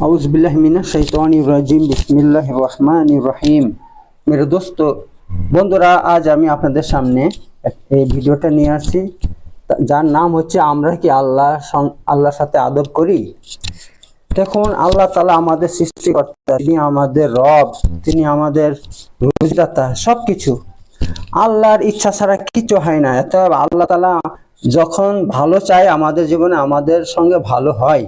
আউজবিল্লাহমিনাশাইতানির বিসমিল্লাহ রহমান রহিম। মেরে দোস্ত, বন্ধুরা, আজ আমি আপনাদের সামনে এই ভিডিওটা নিয়ে আসছি যার নাম হচ্ছে, আমরা কি আল্লাহ আল্লাহর সাথে আদব করি? দেখুন, আল্লাহ তালা আমাদের সৃষ্টিকর্তা, তিনি আমাদের রব, তিনি আমাদের রুজদাতা সব কিছু আল্লাহর ইচ্ছা ছাড়া কিছু হয় না। এত আল্লাহ তালা যখন ভালো চায়, আমাদের জীবনে আমাদের সঙ্গে ভালো হয়।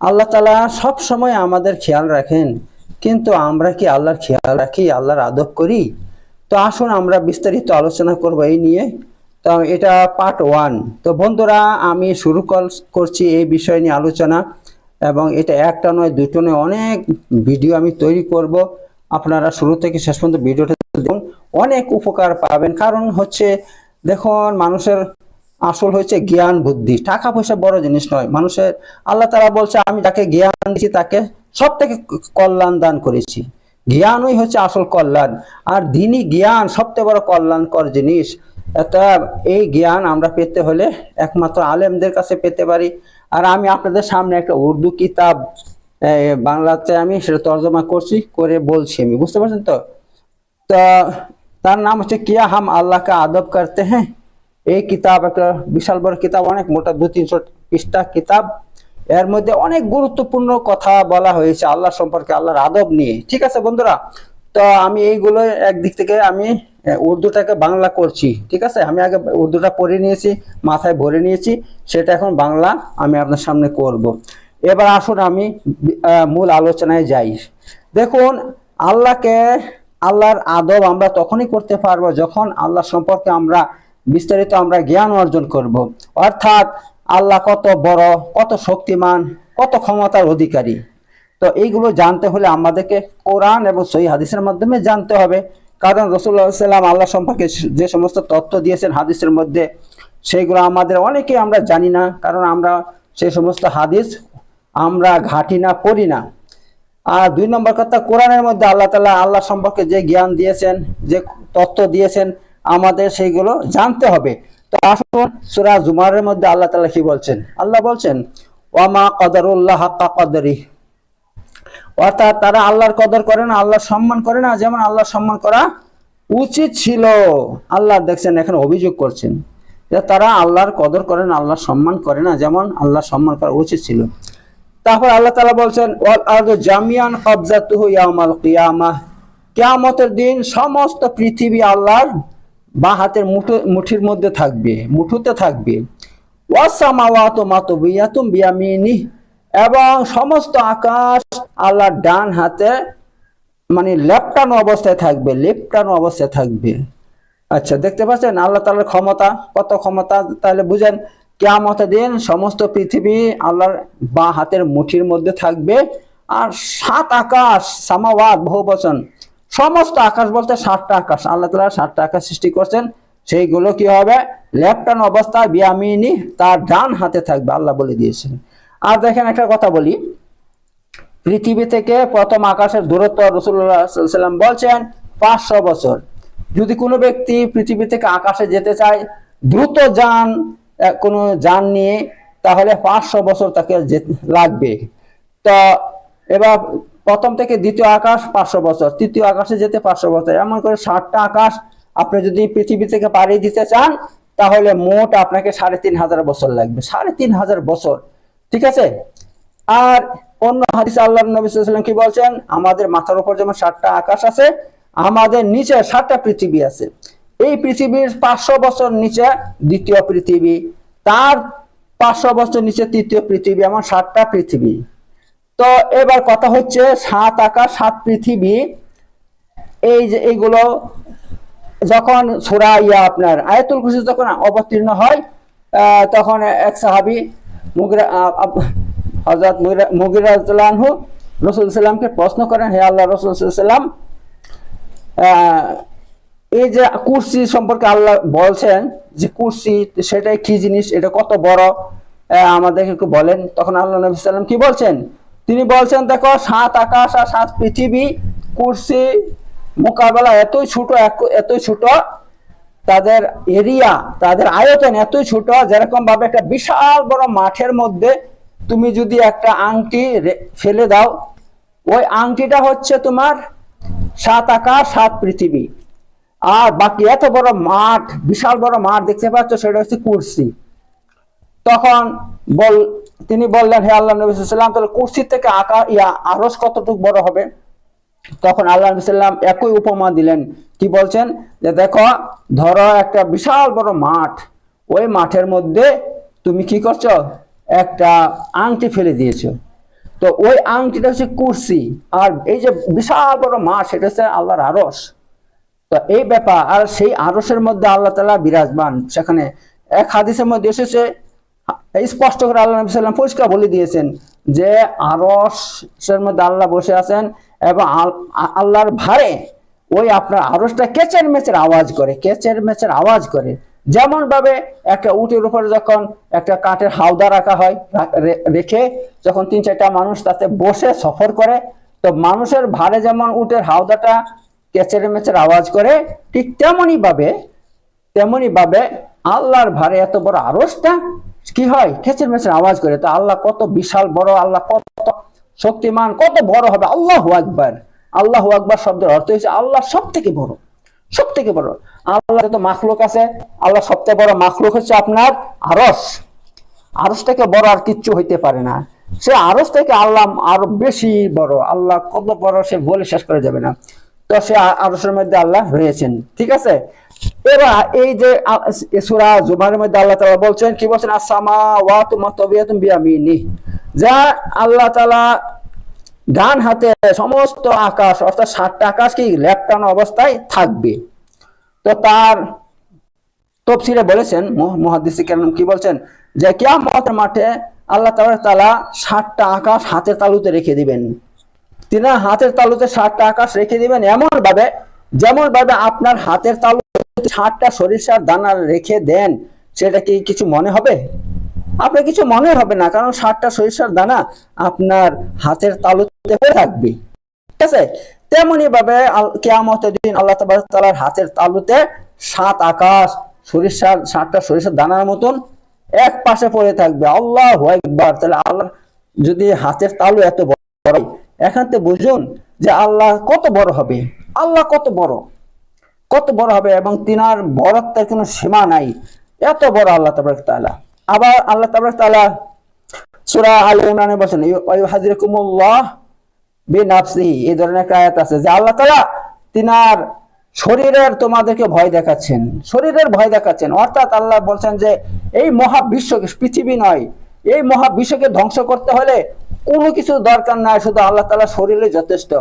আল্লাহ তালা সব সময় আমাদের খেয়াল রাখেন। কিন্তু আমরা কি আল্লাহর খেয়াল রাখি, আল্লাহর আদব করি? তো আসুন আমরা বিস্তারিত আলোচনা করব এই নিয়ে। তো এটা পার্ট ওয়ান তো বন্ধুরা, আমি শুরু কর- করছি এই বিষয় নিয়ে আলোচনা। এবং এটা একটা নয়, দুটো নয়, অনেক ভিডিও আমি তৈরি করব। আপনারা শুরু থেকে শেষ পর্যন্ত ভিডিওটা দেখুন। অনেক উপকার পাবেন। কারণ হচ্ছে, দেখুন, মানুষের আসল হচ্ছে জ্ঞান বুদ্ধি। টাকা পয়সা বড় জিনিস নয়। মানুষের, আল্লাহ তারা বলছে, আমি যাকে জ্ঞান দিয়েছি তাকে সব থেকে কল্যাণ দান করেছি। জ্ঞানই হচ্ছে আসল কল্যাণ। আর দিনই জ্ঞান সবথেকে বড় কল্যাণকর জিনিস। এই জ্ঞান আমরা পেতে হলে একমাত্র আলেমদের কাছে পেতে পারি। আর আমি আপনাদের সামনে একটা উর্দু কিতাব বাংলাতে আমি সেটা তর্জমা করছি, করে বলছি আমি। বুঝতে পারছেন তো? তা, তার নাম হচ্ছে, কিয়া হাম আল্লাহ কা আদব করতে হ্যাঁ? এই কিতাব একটা বিশাল বড় কিতাব, অনেক মোটা দু তিনশো পৃষ্ঠা কিতাব। এর মধ্যে অনেক গুরুত্বপূর্ণ কথা বলা হয়েছে আল্লাহ সম্পর্কে, আল্লাহর আদব নিয়ে। ঠিক আছে বন্ধুরা? তো আমি এইগুলো একদিক থেকে আমি উর্দুটাকে বাংলা করছি। ঠিক আছে? আমি আগে উর্দুটা পড়ে নিয়েছি, মাথায় ভরে নিয়েছি, সেটা এখন বাংলা আমি আপনার সামনে করব। এবার আসুন আমি মূল আলোচনায় যাই। দেখুন, আল্লাহকে, আল্লাহর আদব আমরা তখনই করতে পারব যখন আল্লাহ সম্পর্কে আমরা বিস্তারিত আমরা জ্ঞান অর্জন করব। অর্থাৎ আল্লাহ কত বড়, কত শক্তিমান, কত ক্ষমতার অধিকারী। তো এইগুলো জানতে হলে আমাদেরকে কোরআন এবং সহি হাদিসের মাধ্যমে জানতে হবে। কারণ রসুল্লাহ সাল্লাম আল্লাহ সম্পর্কে যে সমস্ত তথ্য দিয়েছেন হাদিসের মধ্যে সেইগুলো আমাদের অনেকে আমরা জানি না। কারণ আমরা সেই সমস্ত হাদিস আমরা ঘাটি না, পড়ি না। আর দুই নম্বর কথা, কোরআনের মধ্যে আল্লাহ তালা আল্লাহ সম্পর্কে যে জ্ঞান দিয়েছেন, যে তথ্য দিয়েছেন আমাদের সেইগুলো জানতে হবে। তো আসুন, সুরা জুমারের মধ্যে আল্লাহ তালা কি বলছেন? আল্লাহ বলছেন, ওয়ামা কদরুল্লাহ হাক্কা কদরি। অর্থাৎ তারা আল্লাহর কদর করে না, আল্লাহর সম্মান করে না, যেমন আল্লাহর সম্মান করা উচিত ছিল। আল্লাহ দেখছেন, এখানে অভিযোগ করছেন যে তারা আল্লাহর কদর করে না, আল্লাহর সম্মান করে না, যেমন আল্লাহর সম্মান করা উচিত ছিল। তারপর আল্লাহ তালা বলছেন, ওয়াল আরদু জামিয়ান কবজাতুহু ইয়াউমাল কিয়ামাহ। কিয়ামতের দিন সমস্ত পৃথিবী আল্লাহর বা হাতের মুঠো, মুঠির মধ্যে থাকবে, মুঠোতে থাকবে। বিয়ামিনি এবং সমস্ত আকাশ আল্লাহর ডান হাতে মানে লেপটানো অবস্থায় থাকবে, লেপটানো অবস্থায় থাকবে। আচ্ছা দেখতে পাচ্ছেন আল্লাহ তাআলার ক্ষমতা, কত ক্ষমতা, তাহলে বুঝেন কেয়ামত দিন সমস্ত পৃথিবী আল্লাহর বা হাতের মুঠির মধ্যে থাকবে। আর সাত আকাশ, সামাওয়াত বহু বচন সমস্ত আকাশ বলতে সাতটা আকাশ। আল্লাহ তাআলা সাতটা আকাশ সৃষ্টি করছেন। সেইগুলো কি হবে? লেফটান অবস্থায় বিয়ামিনী তার ডান হাতে থাকবে, আল্লাহ বলে দিয়েছেন। আর দেখেন একটা কথা বলি। পৃথিবী থেকে প্রথম আকাশের দূরত্ব রসুল্লাহ সাল্লাম বলছেন পাঁচশো বছর। যদি কোনো ব্যক্তি পৃথিবী থেকে আকাশে যেতে চায়, দ্রুত যান কোনো যান নিয়ে, তাহলে পাঁচশো বছর তাকে লাগবে। তো এবার প্রথম থেকে দ্বিতীয় আকাশ পাঁচশো বছর, তৃতীয় আকাশে যেতে পাঁচশো বছর। এমন করে ষাটটা আকাশ আপনি যদি পৃথিবী থেকে পাড়িয়ে দিতে চান, তাহলে মোট আপনাকে সাড়ে তিন হাজার বছর লাগবে। সাড়ে তিন হাজার বছর, ঠিক আছে? আর অন্য হাদিস আল্লাহ নবী সাল্লাম কি বলছেন? আমাদের মাথার উপর যেমন সাতটা আকাশ আছে, আমাদের নিচে সাতটা পৃথিবী আছে। এই পৃথিবীর পাঁচশো বছর নিচে দ্বিতীয় পৃথিবী, তার পাঁচশো বছর নিচে তৃতীয় পৃথিবী, এমন সাতটা পৃথিবী। তো এবার কথা হচ্ছে সাত আকাশ সাত পৃথিবী। এই যে এইগুলো যখন সুরা ইয়া আপনার আয়াতুল কুরসি যখন অবতীর্ণ হয় তখন এক সাহাবি মুগরা হজরত মুগিরাজু রসুল সাল্লামকে প্রশ্ন করেন, হে আল্লাহ রসুল সাল্লাম এই যে কুরসি সম্পর্কে আল্লাহ বলছেন যে কুরসি সেটাই কি জিনিস, এটা কত বড়? আমাদেরকে একটু বলেন। তখন আল্লাহ নবী সাল্লাম কি বলছেন? তিনি বলছেন, দেখো, সাত আকাশ আর সাত পৃথিবী, কুরসি মোকাবেলা এতই ছোট এতই ছোট, তাদের এরিয়া, তাদের আয়তন এতই ছোট যেরকম ভাবে একটা বিশাল বড় মাঠের মধ্যে তুমি যদি একটা আংটি ফেলে দাও, ওই আংটিটা হচ্ছে তোমার সাত আকাশ, সাত পৃথিবী। আর বাকি এত বড় মাঠ, বিশাল বড় মাঠ দেখতে পাচ্ছ, সেটা হচ্ছে কুরসি। তখন বল তিনি বললেন, হে আল্লাহ নবী সাল্লাম তাহলে কুরসি থেকে আকার ইয়া আরস কতটুকু বড় হবে? তখন আল্লাহ নবী সাল্লাম একই উপমা দিলেন। কি বলছেন? যে দেখো, ধরো একটা বিশাল বড় মাঠ, ওই মাঠের মধ্যে তুমি কি করছ? একটা আংটি ফেলে দিয়েছ। তো ওই আংটিটা হচ্ছে কুরসি। আর এই যে বিশাল বড় মাঠ, সেটা হচ্ছে আল্লাহর আরস। তো এই ব্যাপার, আর সেই আরসের মধ্যে আল্লাহ তালা বিরাজমান। সেখানে এক হাদিসের মধ্যে এসেছে স্পষ্ট করে আল্লাহ নবী সাল্লাম পরিষ্কার বলে দিয়েছেন যে আরসের মধ্যে আল্লাহ বসে আছেন এবং আল্লাহর ভারে ওই আপনার আরসটা কেচের মেচের আওয়াজ করে, কেচের মেচের আওয়াজ করে। যেমন ভাবে একটা উটের উপরে যখন একটা কাঠের হাওদা রাখা হয় রেখে যখন তিন চারটা মানুষ তাতে বসে সফর করে, তো মানুষের ভারে যেমন উটের হাওদাটা কেচের মেচের আওয়াজ করে, ঠিক তেমনই ভাবে তেমনই ভাবে আল্লাহর ভারে এত বড় আরসটা কি হয়? খেচের মেচের আওয়াজ করে। তো আল্লাহ কত বিশাল বড়, আল্লাহ কত শক্তিমান, কত বড় হবে। আল্লাহ আকবার। আল্লাহ আকবার শব্দের অর্থ হচ্ছে আল্লাহ সব থেকে বড় সব থেকে বড়। আল্লাহ যত মাখলুক আছে, আল্লাহ সবথেকে বড় মাখলুক হচ্ছে আপনার আরস আরস থেকে বড় আর কিচ্ছু হইতে পারে না। সে আরস থেকে আল্লাহ আরও বেশি বড়। আল্লাহ কত বড় সে বলে শেষ করা যাবে না। তো সে আ- আরসের মধ্যে আল্লাহ রয়েছেন। ঠিক আছে? এবার এই যে সূরা জুমারের মধ্যে আল্লাহ তাআলা বলছেন, কি বলছেন? আসামা ওয়া তুমা তবিয়াতুম বিয়ামিনি যা আল্লাহ তাআলা ডান হাতে সমস্ত আকাশ, অর্থাৎ সাতটা আকাশ কি লেপটানো অবস্থায় থাকবে? তো তার তফসিরে বলেছেন মহাদিসি কেন কি বলছেন? যে কিয়ামতের মাঠে আল্লাহ তাআলা ষাটটা আকাশ হাতের তালুতে রেখে দিবেন। তিনি হাতের তালুতে ষাটটা আকাশ রেখে দিবেন এমন ভাবে যেমন ভাবে আপনার হাতের তালুতে ষাটটা সরিষার দানা রেখে দেন। সেটা কি কিছু মনে হবে? আপনার কিছু মনে হবে না, কারণ ষাটটা সরিষার দানা আপনার হাতের তালুতে হয়ে থাকবে। ঠিক আছে? তেমনি ভাবে কেয়ামতের দিন আল্লাহ তাআলার হাতের তালুতে সাত আকাশ সরিষার, সাতটা সরিষার দানার মতন এক পাশে পড়ে থাকবে। আল্লাহ একবার তাহলে আল্লাহ যদি হাতের তালু এত বড় এখান থেকে বুঝুন যে আল্লাহ কত বড় হবে। আল্লাহ কত বড়। কত বড় হবে এবং তিনার বড়ত্বের কোনো সীমা নাই। এত বড় আল্লাহ তাবারক তাআলা। আবার আল্লাহ তাবারক তাআলা সূরা আল ইমরানে বলেন ইউহাযিরকুমুল্লাহ বেনাফসিহি। এই ধরনের একটা আয়াত আছে যে আল্লাহ তাআলা তিনার শরীরের তোমাদেরকে ভয় দেখাচ্ছেন। শরীরের ভয় দেখাচ্ছেন। অর্থাৎ আল্লাহ বলছেন যে, এই মহাবিশ্বকে, পৃথিবী নয়, এই মহাবিশ্বকে ধ্বংস করতে হলে কোনো কিছু দরকার নাই, শুধু আল্লাহ তাআলা শরীরে যথেষ্ট।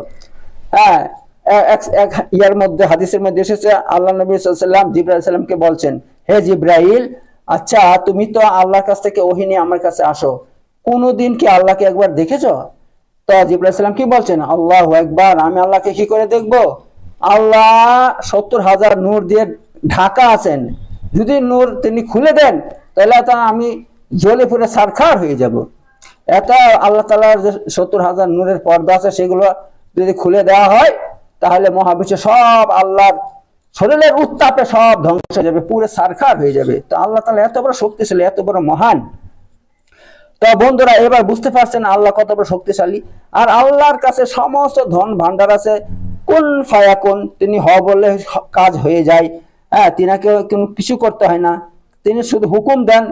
হ্যাঁ এক- ইয়ার মধ্যে, হাদিসের মধ্যে এসেছে, আল্লাহ নবী সাল্লাম জিব্রাইল সাল্লামকে বলছেন, হে জিব্রাইল আচ্ছা তুমি তো আল্লাহর কাছ থেকে ওহিনী আমার কাছে আসো। কোনোদিন কি আল্লাহকে একবার দেখেছ? তো জিব্রাইল সাল্লাম কি বলছেন? আল্লাহ একবার, আমি আল্লাহকে কি করে দেখব? আল্লাহ সত্তর হাজার নূর দিয়ে ঢাকা আছেন। যদি নূর তিনি খুলে দেন, তাহলে তা আমি জ্বলে পুরে সারখার হয়ে যাব। এত আল্লাহ তালার যে সত্তর হাজার নূরের পর্দা আছে, সেগুলো যদি খুলে দেওয়া হয়, তাহলে মহাবিশ্ব সব আল্লাহর শরীরের উত্তাপে সব ধ্বংস হয়ে যাবে, পুরো সারখার হয়ে যাবে। তো আল্লাহ তালা এত বড় শক্তিশালী, এত বড় মহান। তো বন্ধুরা, এবার বুঝতে পারছেন আল্লাহ কত বড় শক্তিশালী। আর আল্লাহর কাছে সমস্ত ধন ভান্ডার আছে। কোন ফায়া কোন তিনি হ বললে কাজ হয়ে যায়। হ্যাঁ তিনাকে কিছু করতে হয় না। তিনি শুধু হুকুম দেন,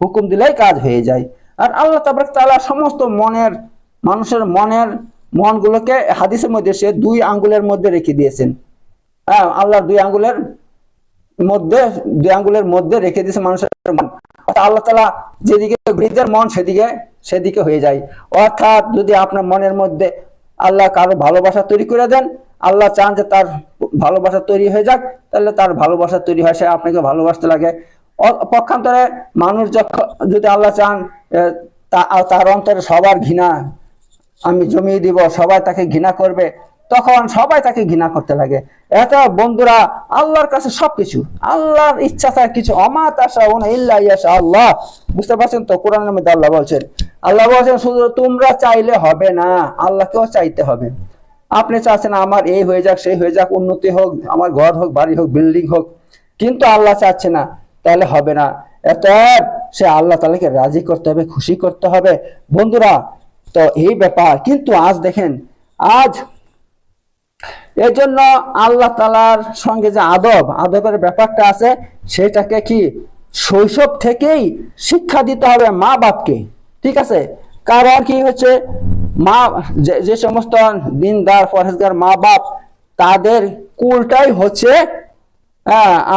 হুকুম দিলেই কাজ হয়ে যায়। আর আল্লাহ তাবারক তাআলা সমস্ত মনের, মানুষের মনের মনগুলোকে হাদিসের মধ্যে সে দুই আঙ্গুলের মধ্যে রেখে দিয়েছেন। হ্যাঁ আল্লাহর দুই আঙ্গুলের মধ্যে, দুই আঙ্গুলের মধ্যে রেখে দিয়েছে মানুষের মন। আল্লাহ তালা যেদিকে বৃদ্ধের মন, সেদিকে সেদিকে হয়ে যায়। অর্থাৎ যদি আপনার মনের মধ্যে আল্লাহ কারও ভালোবাসা তৈরি করে দেন, আল্লাহ চান যে তার ভালোবাসা তৈরি হয়ে যাক, তাহলে তার ভালোবাসা তৈরি হয়, সে আপনাকে ভালোবাসতে লাগে। পক্ষান্তরে মানুষ যখন যদি আল্লাহ চান তার অন্তরে সবার ঘৃণা। আমি জমিয়ে দিব, সবাই তাকে ঘৃণা করবে। তখন সবাই তাকে ঘৃণা করতে লাগে। এত বন্ধুরা, আল্লাহর কাছে সবকিছু, আল্লাহর ইচ্ছা ছাড়া কিছু। অমাত আশা ওনা ইল্লা ইয়াশা আল্লাহ বুঝতে পারছেন তো? কোরআনের মধ্যে আল্লাহ বলছেন আল্লাহ বলছেন, শুধু তোমরা চাইলে হবে না, আল্লাহকেও চাইতে হবে। আপনি চাচ্ছেন আমার এই হয়ে যাক, সেই হয়ে যাক, উন্নতি হোক, আমার ঘর হোক, বাড়ি হোক, বিল্ডিং হোক। কিন্তু আল্লাহ চাচ্ছে না, তাহলে হবে না। অতএব সে আল্লাহ তালাকে রাজি করতে হবে, খুশি করতে হবে। বন্ধুরা, তো এই ব্যাপার, কিন্তু আজ দেখেন, আজ এই জন্য আল্লাহ তালার সঙ্গে যে আদব, আদবের ব্যাপারটা আছে, সেটাকে কি শৈশব থেকেই শিক্ষা দিতে হবে মা বাপকে, ঠিক আছে? কারণ কি হচ্ছে, মা, যে সমস্ত দিনদার ফরেজগার মা বাপ, তাদের কুলটাই হচ্ছে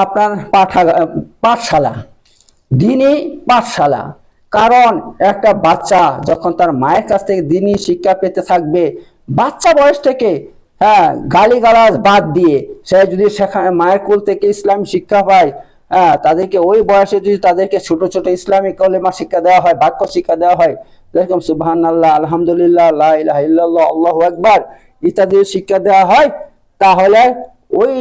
আপনার পাঠা পাঠশালা। দিনই পাঠশালা। কারণ একটা বাচ্চা যখন তার মায়ের কাছ থেকে দিনই শিক্ষা পেতে থাকবে, বাচ্চা বয়স থেকে হ্যাঁ গালিগালাজ বাদ দিয়ে সে যদি সেখানে মায়ের কুল থেকে ইসলাম শিক্ষা পায় হ্যাঁ তাদেরকে ওই বয়সে যদি তাদেরকে ছোট ছোট ইসলামিক কলেমা শিক্ষা দেওয়া হয়, বাক্য শিক্ষা দেওয়া হয়, যেরকম সুবহান আল্লাহ আলহামদুলিল্লাহ আল্লাহ আল্লাহু আকবার ইত্যাদি শিক্ষা দেওয়া হয়, তাহলে ওই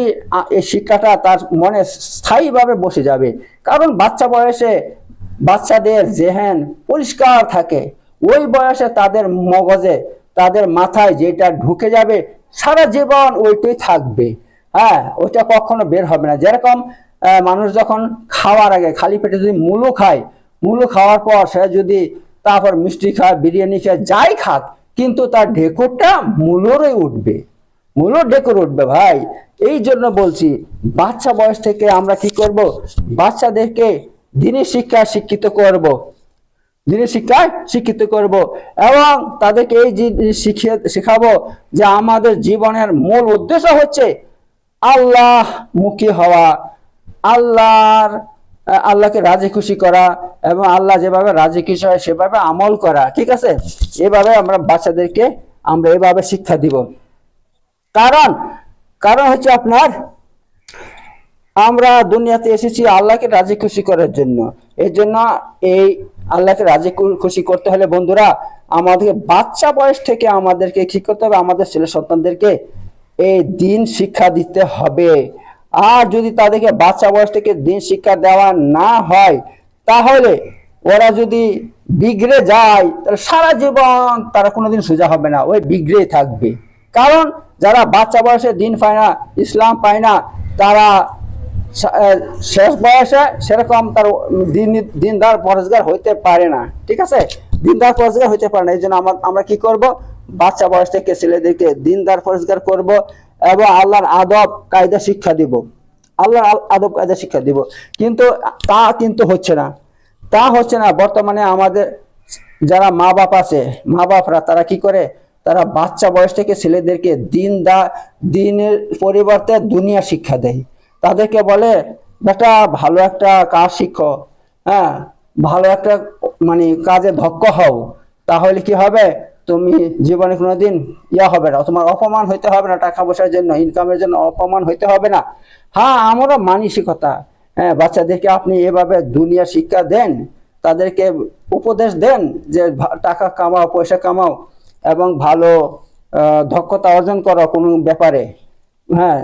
শিক্ষাটা তার মনে স্থায়ীভাবে বসে যাবে। কারণ বাচ্চা বয়সে বাচ্চাদের জেহেন পরিষ্কার থাকে। ওই বয়সে তাদের মগজে, তাদের মাথায় যেটা ঢুকে যাবে, সারা জীবন ওইটাই থাকবে। হ্যাঁ ওইটা কখনো বের হবে না। যেরকম মানুষ যখন খাওয়ার আগে খালি পেটে যদি মূলো খায়, মূলো খাওয়ার পর সে যদি তারপর মিষ্টি খায়, বিরিয়ানি খায়, যাই খাক, কিন্তু তার ঢেকুরটা মূলোরই উঠবে। মূল ডেকর উঠবে ভাই। এই জন্য বলছি, বাচ্চা বয়স থেকে আমরা কি করব? বাচ্চাদেরকে দিনের শিক্ষা শিক্ষিত করব। দিনের শিক্ষায় শিক্ষিত করব এবং তাদেরকে এই জিনিস শিখিয়ে শেখাবো যে আমাদের জীবনের মূল উদ্দেশ্য হচ্ছে আল্লাহ মুখী হওয়া, আল্লাহর আল্লাহকে রাজি খুশি করা এবং আল্লাহ যেভাবে রাজি খুশি হয় সেভাবে আমল করা, ঠিক আছে? এভাবে আমরা বাচ্চাদেরকে, আমরা এভাবে শিক্ষা দিব। কারণ কারণ হচ্ছে আপনার, আমরা দুনিয়াতে এসেছি আল্লাহকে রাজি খুশি করার জন্য। এই জন্য এই আল্লাহকে রাজি খুশি করতে হলে বন্ধুরা আমাদেরকে বাচ্চা বয়স থেকে আমাদেরকে কি করতে হবে? আমাদের ছেলে সন্তানদেরকে এই দিন শিক্ষা দিতে হবে। আর যদি তাদেরকে বাচ্চা বয়স থেকে দিন শিক্ষা দেওয়া না হয়, তাহলে ওরা যদি বিগড়ে যায়, তাহলে সারা জীবন তারা কোনোদিন সোজা হবে না। ওই বিগড়েই থাকবে। কারণ যারা বাচ্চা বয়সে দিন পায় না, ইসলাম পায় না, তারা শেষ বয়সে সেরকম তার দিন, দিনদার পরেজগার হইতে পারে না। ঠিক আছে? দিনদার পরেজগার হইতে পারে না। এই জন্য আমরা কি করব? বাচ্চা বয়স থেকে ছেলেদেরকে দিনদার পরেজগার করব এবং আল্লাহর আদব, কায়দা শিক্ষা দিব। আল্লাহর আল- আদব, কায়দা শিক্ষা দিব। কিন্তু তা কিন্তু হচ্ছে না। তা হচ্ছে না। বর্তমানে আমাদের যারা মা বাপ আছে মা বাপরা তারা কি করে? তারা বাচ্চা বয়স থেকে ছেলেদেরকে দিন দা, দিনের পরিবর্তে দুনিয়া শিক্ষা দেয়। তাদেরকে বলে, বেটা, ভালো একটা কাজ শিখো। হ্যাঁ ভালো একটা মানে কাজে দক্ষ হও। তাহলে কি হবে? তুমি জীবনে কোনোদিন ইয়া হবে না। তোমার অপমান হইতে হবে না টাকা পয়সার জন্য ইনকামের জন্য অপমান হইতে হবে না। হ্যাঁ আমারও মানসিকতা। হ্যাঁ বাচ্চাদেরকে আপনি এভাবে দুনিয়া শিক্ষা দেন, তাদেরকে উপদেশ দেন যে টাকা কামাও, পয়সা কামাও। এবং ভালো দক্ষতা অর্জন করা কোনো ব্যাপারে। হ্যাঁ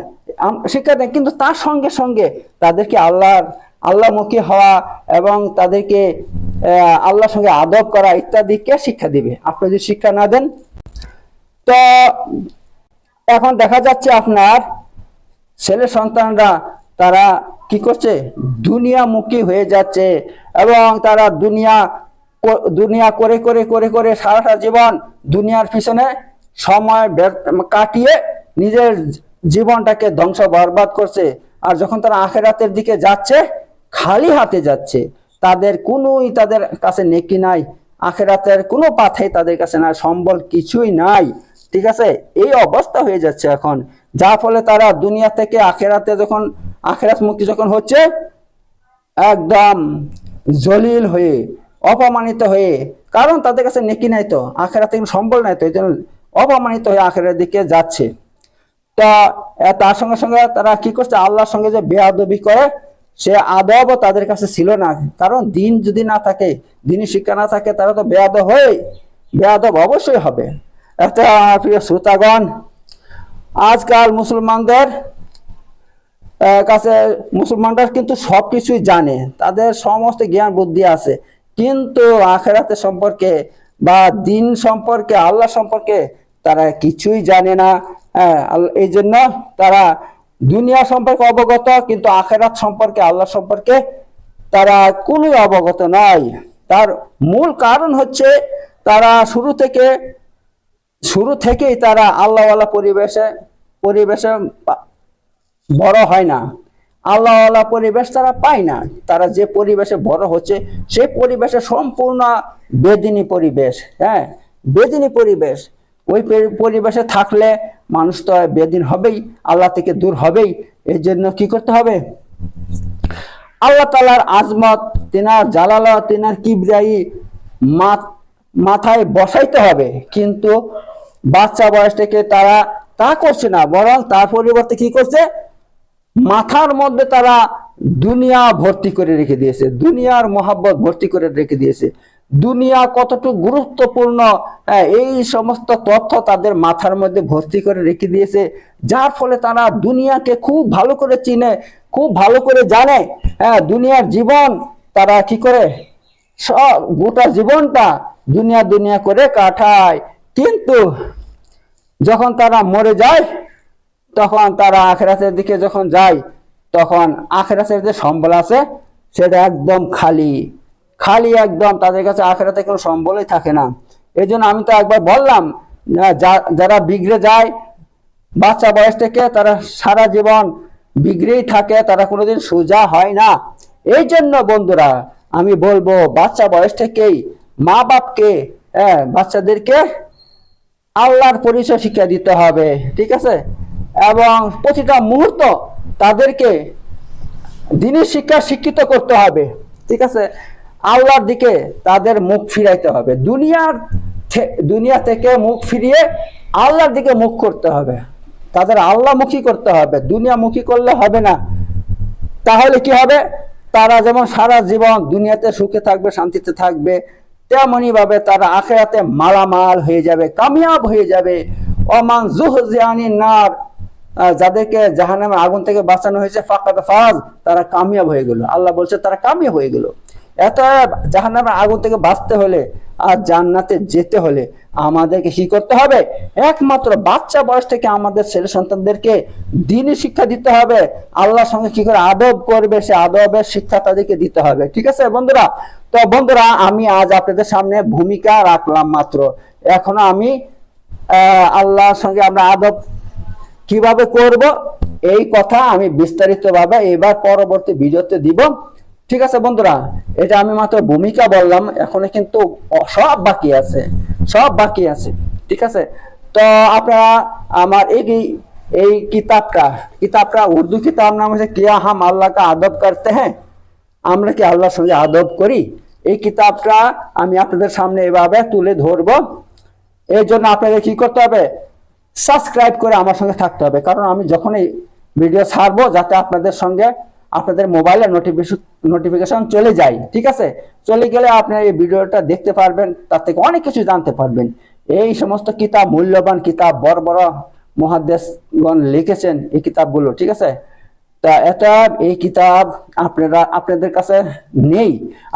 শিক্ষা দেয়। কিন্তু তার সঙ্গে সঙ্গে তাদেরকে আল্লাহর, আল্লাহমুখী হওয়া এবং তাদেরকে আল্লাহর সঙ্গে আদব করা ইত্যাদি কে শিক্ষা দিবে। আপনি যদি শিক্ষা না দেন, তো এখন দেখা যাচ্ছে আপনার ছেলে সন্তানরা তারা কি করছে? দুনিয়ামুখী হয়ে যাচ্ছে এবং তারা দুনিয়া দুনিয়া করে করে করে করে সারাটা জীবন দুনিয়ার পিছনে সময় কাটিয়ে নিজের জীবনটাকে ধ্বংস বরবাদ করছে। আর যখন তারা আখেরাতের দিকে যাচ্ছে, খালি হাতে যাচ্ছে। তাদের কোনোই তাদের কাছে নেকি নাই। আখেরাতের কোনো পাথেই তাদের কাছে নাই সম্বল কিছুই নাই। ঠিক আছে? এই অবস্থা হয়ে যাচ্ছে এখন। যার ফলে তারা দুনিয়া থেকে আখেরাতে যখন, আখেরাত মুক্তি যখন হচ্ছে, একদম জলিল হয়ে অপমানিত হয়ে, কারণ তাদের কাছে নেকি নাই তো, আখেরাতে কোনো সম্বল নাই তো, এই জন্য অপমানিত হয়ে আখেরার দিকে যাচ্ছে। তা তার সঙ্গে সঙ্গে তারা কি করছে? আল্লাহর সঙ্গে যে বেআদবি করে, সে আদবও তাদের কাছে ছিল না। কারণ দিন যদি না থাকে দিনই শিক্ষা না থাকে, তারা তো বেআদব হয়ে বেআদব অবশ্যই হবে। একটা প্রিয় শ্রোতাগণ, আজকাল মুসলমানদের কাছে, মুসলমানরা কিন্তু সবকিছুই জানে। তাদের সমস্ত জ্ঞান বুদ্ধি আছে। কিন্তু আখেরাতে সম্পর্কে বা দিন সম্পর্কে, আল্লাহ সম্পর্কে তারা কিছুই জানে না। হ্যাঁ এই জন্য তারা দুনিয়া সম্পর্কে অবগত, কিন্তু আখেরাত সম্পর্কে, আল্লাহ সম্পর্কে তারা কোনো অবগত নয় তার মূল কারণ হচ্ছে তারা শুরু থেকে, শুরু থেকেই তারা আল্লাহওয়ালা পরিবেশে পরিবেশে বড় হয় না। আল্লাহওয়ালা পরিবেশ তারা পায় না। তারা যে পরিবেশে বড় হচ্ছে সেই পরিবেশে সম্পূর্ণ বেদিনী পরিবেশ হ্যাঁ? বেদিনী পরিবেশ। ওই পরিবেশে থাকলে মানুষ তো বেদিন হবেই, আল্লাহ থেকে দূর হবেই। এই জন্য কি করতে হবে? আল্লাহ তালার আজমত, তিনার জালালা তিনার কিবরাই মাথায় বসাইতে হবে। কিন্তু বাচ্চা বয়স থেকে তারা তা করছে না, বরং তার পরিবর্তে কি করছে? মাথার মধ্যে তারা দুনিয়া ভর্তি করে রেখে দিয়েছে দুনিয়ার মহাব্বত ভর্তি করে রেখে দিয়েছে। দুনিয়া কতটুকু গুরুত্বপূর্ণ হ্যাঁ, এই সমস্ত তথ্য তাদের মাথার মধ্যে ভর্তি করে রেখে দিয়েছে যার ফলে তারা দুনিয়াকে খুব ভালো করে চিনে খুব ভালো করে জানে হ্যাঁ দুনিয়ার জীবন তারা কি করে সব গোটা জীবনটা দুনিয়া দুনিয়া করে কাটায়। কিন্তু যখন তারা মরে যায় তখন তারা আখেরাতের দিকে যখন যায়, তখন আখেরাতের যে সম্বল আছে, সেটা একদম খালি। খালি একদম, তাদের কাছে আখেরাতে কোনো সম্বলই থাকে না। এই আমি তো একবার বললাম যারা বিগড়ে যায়, বাচ্চা বয়স থেকে তারা সারা জীবন বিগড়েই থাকে, তারা কোনোদিন সোজা হয় না। এই জন্য বন্ধুরা, আমি বলব, বাচ্চা বয়স থেকেই মা বাপকে হ্যাঁ বাচ্চাদেরকে আল্লাহর পরিচয় শিক্ষা দিতে হবে, ঠিক আছে? এবং প্রতিটা মুহূর্ত তাদেরকে দিনের শিক্ষা শিক্ষিত করতে হবে। ঠিক আছে? আল্লাহর দিকে তাদের মুখ ফিরাইতে হবে। দুনিয়ার দুনিয়া থেকে মুখ ফিরিয়ে আল্লাহর দিকে মুখ করতে হবে। তাদের আল্লাহমুখী করতে হবে। দুনিয়ামুখী করলে হবে না। তাহলে কি হবে? তারা যেমন সারা জীবন দুনিয়াতে সুখে থাকবে, শান্তিতে থাকবে তেমনি ভাবে তারা আখেরাতে মালামাল হয়ে যাবে, কামিয়াব হয়ে যাবে। অমান জুহ জিয়ানি নার যাদেরকে জাহান্নামের আগুন থেকে বাঁচানো হয়েছে ফাকাত ফাজ, তারা কামিয়াব হয়ে গেল। আল্লাহ বলছে, তারা কামিয়াব হয়ে গেল। এত জাহান্নামের আগুন থেকে বাঁচতে হলে আর জান্নাতে যেতে হলে আমাদেরকে কি করতে হবে? একমাত্র বাচ্চা বয়স থেকে আমাদের ছেলে সন্তানদেরকে দিনই শিক্ষা দিতে হবে। আল্লাহর সঙ্গে কি করে আদব করবে, সে আদবের শিক্ষা তাদেরকে দিতে হবে। ঠিক আছে বন্ধুরা? তো বন্ধুরা, আমি আজ আপনাদের সামনে ভূমিকা রাখলাম মাত্র। এখনও আমি আল্লাহর সঙ্গে আমরা আদব কীভাবে করব? এই কথা আমি বিস্তারিতভাবে এবার পরবর্তী ভিডিওতে দিব। ঠিক আছে বন্ধুরা, এটা আমি মাত্র ভূমিকা বললাম, এখনও কিন্তু সব বাকি আছে, সব বাকি আছে, ঠিক আছে? তো আপনারা আমার এই এই কিতাবটা কিতাবটা, উর্দু কিতাব নাম হচ্ছে কিয়া হাম আল্লাহকে আদব করতে হ্যাঁ? আমরা কি আল্লাহর সঙ্গে আদব করি? এই কিতাবটা আমি আপনাদের সামনে এভাবে তুলে ধরবো। এর জন্য আপনাদের কি করতে হবে? সাবস্ক্রাইব করে আমার সঙ্গে থাকতে হবে। কারণ আমি যখনই ভিডিও ছাড়বো, যাতে আপনাদের সঙ্গে আপনাদের মোবাইলে নোটিফিকেশন নোটিফিকেশন চলে যায়। ঠিক আছে? চলে গেলে আপনারা এই ভিডিওটা দেখতে পারবেন, তার থেকে অনেক কিছু জানতে পারবেন। এই সমস্ত কিতাব, মূল্যবান কিতাব বড় বড় মহাদেশগণ লিখেছেন এই কিতাবগুলো, ঠিক আছে? তা এটা, এই কিতাব আপনারা, আপনাদের কাছে নেই।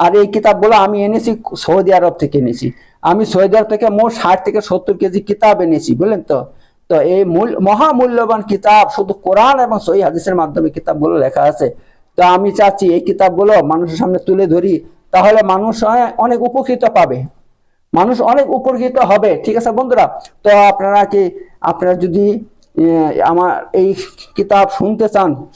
আর এই কিতাবগুলো আমি এনেছি সৌদি আরব থেকে এনেছি। আমি সৌদি আরব থেকে মোট ষাট থেকে সত্তর কেজি কিতাব এনেছি, বুঝলেন তো? তো এই মূল, মহামূল্যবান কিতাব, শুধু কোরআন এবং সহি হাদিসের মাধ্যমে কিতাবগুলো লেখা আছে। তো আমি চাচ্ছি এই কিতাবগুলো মানুষের সামনে তুলে ধরি, তাহলে মানুষ অনেক- উপকৃত পাবে। মানুষ অনেক উপকৃত হবে, ঠিক আছে বন্ধুরা? তো আপনারা কি, আপনারা যদি আমার এই কিতাব শুনতে চান,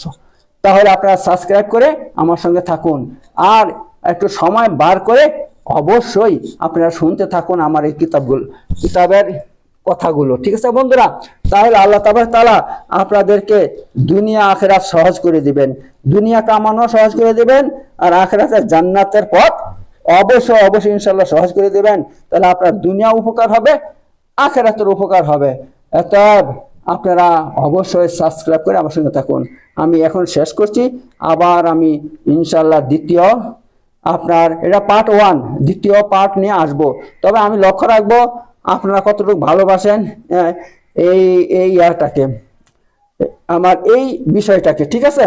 তাহলে আপনারা সাবস্ক্রাইব করে আমার সঙ্গে থাকুন। আর একটু সময় বার করে অবশ্যই আপনারা শুনতে থাকুন আমার এই কিতাবগুলো, কিতাবের কথাগুলো, ঠিক আছে বন্ধুরা? তাহলে আল্লাহ তাবার তালা আপনাদেরকে দুনিয়া, আখেরাত সহজ করে দিবেন। দুনিয়া কামানো সহজ করে দিবেন আর আখেরাতের জান্নাতের পথ অবশ্যই অবশ্যই ইনশাল্লাহ সহজ করে দিবেন। তাহলে আপনার দুনিয়া উপকার হবে, আখেরাতের উপকার হবে। অতএব আপনারা অবশ্যই সাবস্ক্রাইব করে আমার সঙ্গে থাকুন। আমি এখন শেষ করছি। আবার আমি ইনশাল্লাহ দ্বিতীয় আপনার, এটা পার্ট ওয়ান দ্বিতীয় পার্ট নিয়ে আসব। তবে আমি লক্ষ্য রাখব আপনারা কতটুকু ভালোবাসেন আহ, এই এই ইয়াটাকে আমার এই বিষয়টাকে ঠিক আছে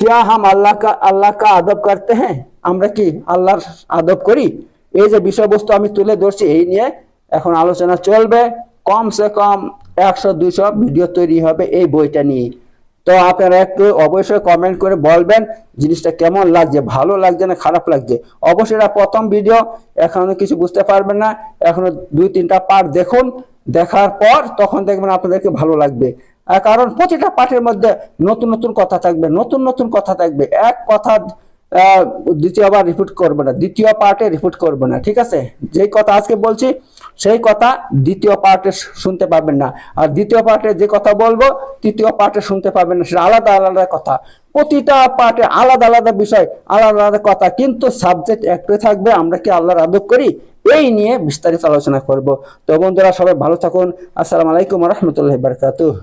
क्या हम अल्लाह का अल्लाह का আদব করতে হ্যাঁ আমরা কি আল্লাহর আদব করি এই যে বিষয়বস্তু আমি তুলে ধরছি এই নিয়ে এখন আলোচনা চলবে কম সে কম একশো দুইশো ভিডিও তৈরি হবে এই বইটা নিয়ে তো আপনারা একটু অবশ্যই কমেন্ট করে বলবেন জিনিসটা কেমন লাগছে, ভালো লাগছে না খারাপ লাগছে? অবশ্যই এটা প্রথম ভিডিও এখনও কিছু বুঝতে পারবেন না, এখনও দুই তিনটা পার্ট দেখুন, দেখার পর তখন দেখবেন আপনাদেরকে ভালো লাগবে। কারণ প্রতিটা পাঠের মধ্যে নতুন নতুন কথা থাকবে, নতুন নতুন কথা থাকবে। এক কথা দ্বিতীয়বার রিপিট করবে না। দ্বিতীয় পার্টে রিপিট করবে না, ঠিক আছে? যেই কথা আজকে বলছি, সেই কথা দ্বিতীয় পার্টে শুনতে পাবেন না। আর দ্বিতীয় পার্টে যে কথা বলব, তৃতীয় পার্টে শুনতে পাবেন না, সেটা আলাদা আলাদা কথা। প্রতিটা পার্টে আলাদা আলাদা বিষয়, আলাদা আলাদা কথা, কিন্তু সাবজেক্ট একটাই থাকবে, আমরা কি আল্লাহর আদব করি? এই নিয়ে বিস্তারিত আলোচনা করব। তো বন্ধুরা, সবাই ভালো থাকুন। আসসালামু আলাইকুম রহমতুল্লাহ বারকাতুহ।